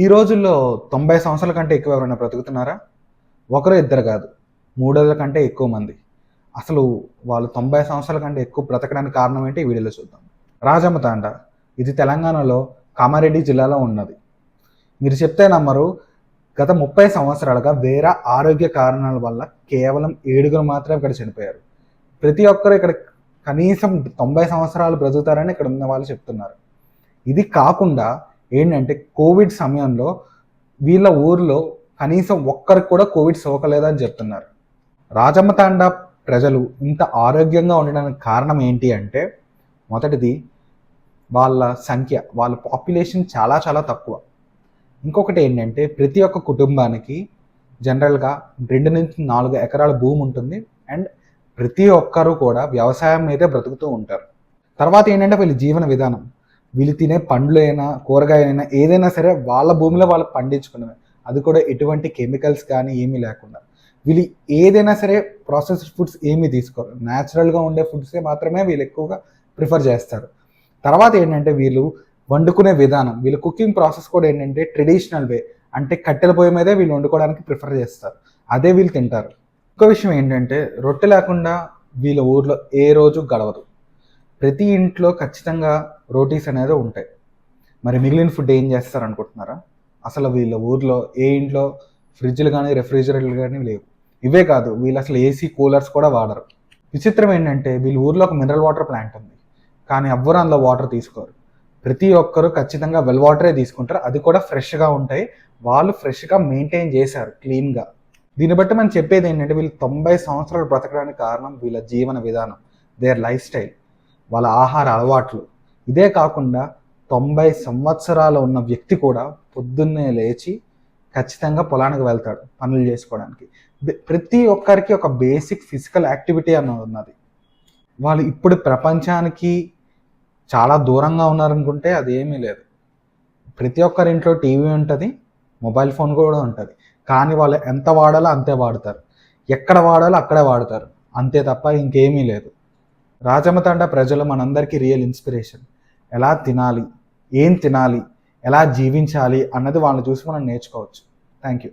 ఈ రోజుల్లో తొంభై సంవత్సరాల కంటే ఎక్కువ ఎవరైనా బ్రతుకుతున్నారా? ఒకరు ఇద్దరు కాదు. మూడేళ్ళ కంటే ఎక్కువ మంది. అసలు వాళ్ళు తొంభై సంవత్సరాల కంటే ఎక్కువ బ్రతకడానికి కారణం ఏంటి? ఈ వీడియోలో చూద్దాం. రాజమ్మ తాండ. ఇది తెలంగాణలో కామారెడ్డి జిల్లాలో ఉన్నది. మీరు చెప్తే నమ్మరు. గత ముప్పై సంవత్సరాలుగా వేరే ఆరోగ్య కారణాల వల్ల కేవలం ఏడుగురు మాత్రమే ఇక్కడ చనిపోయారు. ప్రతి ఒక్కరు ఇక్కడ కనీసం తొంభై సంవత్సరాలు బ్రతుకుతారని ఇక్కడ ఉన్న వాళ్ళు చెప్తున్నారు. ఇది కాకుండా ఏంటంటే కోవిడ్ సమయంలో వీళ్ళ ఊర్లో కనీసం ఒక్కరికి కూడా కోవిడ్ సోకలేదని చెప్తున్నారు. రాజమ్మ తాండా ప్రజలు ఇంత ఆరోగ్యంగా ఉండడానికి కారణం ఏంటి అంటే మొదటిది వాళ్ళ సంఖ్య వాళ్ళ పాపులేషన్ చాలా చాలా తక్కువ. ఇంకొకటి ఏంటంటే ప్రతి ఒక్క కుటుంబానికి జనరల్గా రెండు నుంచి నాలుగు ఎకరాల భూమి ఉంటుంది అండ్ ప్రతి ఒక్కరూ కూడా వ్యవసాయం మీదే బ్రతుకుతూ ఉంటారు. తర్వాత ఏంటంటే వీళ్ళ జీవన విధానం. వీళ్ళు తినే పండ్లు అయినా కూరగాయలైనా ఏదైనా సరే వాళ్ళ భూమిలో వాళ్ళు పండించుకునేవి అది కూడా ఎటువంటి కెమికల్స్ కానీ ఏమీ లేకుండా. వీళ్ళు ఏదైనా సరే ప్రాసెస్డ్ ఫుడ్స్ ఏమీ తీసుకోరు. న్యాచురల్గా ఉండే ఫుడ్సే మాత్రమే వీళ్ళు ఎక్కువగా ప్రిఫర్ చేస్తారు. తర్వాత ఏంటంటే వీళ్ళు వండుకునే విధానం వీళ్ళ కుకింగ్ ప్రాసెస్ కూడా ఏంటంటే ట్రెడిషనల్ వే. అంటే కట్టెల పొయ్యి మీదే వీళ్ళు వండుకోవడానికి ప్రిఫర్ చేస్తారు. అదే వీళ్ళు తింటారు. ఇంకో విషయం ఏంటంటే రొట్టె లేకుండా వీళ్ళ ఊర్లో ఏ రోజు గడవదు. ప్రతి ఇంట్లో ఖచ్చితంగా రోటీస్ అనేది ఉంటాయి. మరి మిగిలిన ఫుడ్ ఏం చేస్తారు అనుకుంటున్నారా అసలు వీళ్ళ ఊర్లో ఏ ఇంట్లో ఫ్రిడ్జ్లు కానీ రెఫ్రిజిరేటర్లు కానీ లేవు. ఇవే కాదు వీళ్ళు అసలు ఏసీ కూలర్స్ కూడా వాడరు. విచిత్రం ఏంటంటే వీళ్ళ ఊర్లో ఒక మినరల్ వాటర్ ప్లాంట్ ఉంది. కానీ ఎవ్వరు అందులో వాటర్ తీసుకోరు. ప్రతి ఒక్కరూ ఖచ్చితంగా వెల్ వాటరే తీసుకుంటారు. అది కూడా ఫ్రెష్గా ఉంటాయి. వాళ్ళు ఫ్రెష్గా మెయింటైన్ చేశారు క్లీన్గా. దీన్ని బట్టి మనం చెప్పేది ఏంటంటే వీళ్ళు తొంభై సంవత్సరాలు బ్రతకడానికి కారణం వీళ్ళ జీవన విధానం దేర్ లైఫ్ స్టైల్. వాళ్ళ ఆహార అలవాట్లు. ఇదే కాకుండా తొంభై సంవత్సరాలు ఉన్న వ్యక్తి కూడా పొద్దున్నే లేచి ఖచ్చితంగా పొలానికి వెళ్తాడు పనులు చేసుకోవడానికి. ప్రతి ఒక్కరికి ఒక బేసిక్ ఫిజికల్ యాక్టివిటీ అన్నది ఉన్నది. వాళ్ళు ఇప్పుడు ప్రపంచానికి చాలా దూరంగా ఉన్నారనుకుంటే అది ఏమీ లేదు. ప్రతి ఒక్కరి ఇంట్లో టీవీ ఉంటుంది మొబైల్ ఫోన్ కూడా ఉంటుంది. కానీ వాళ్ళు ఎంత వాడాలో అంతే వాడతారు. ఎక్కడ వాడాలో అక్కడే వాడతారు. అంతే తప్ప ఇంకేమీ లేదు. రాజమతండ ప్రజలు మనందరికీ రియల్ ఇన్స్పిరేషన్ ఎలా తినాలి? ఏం తినాలి? ఎలా జీవించాలి? అన్నది వాళ్ళని చూసి మనం నేర్చుకోవచ్చు. Thank you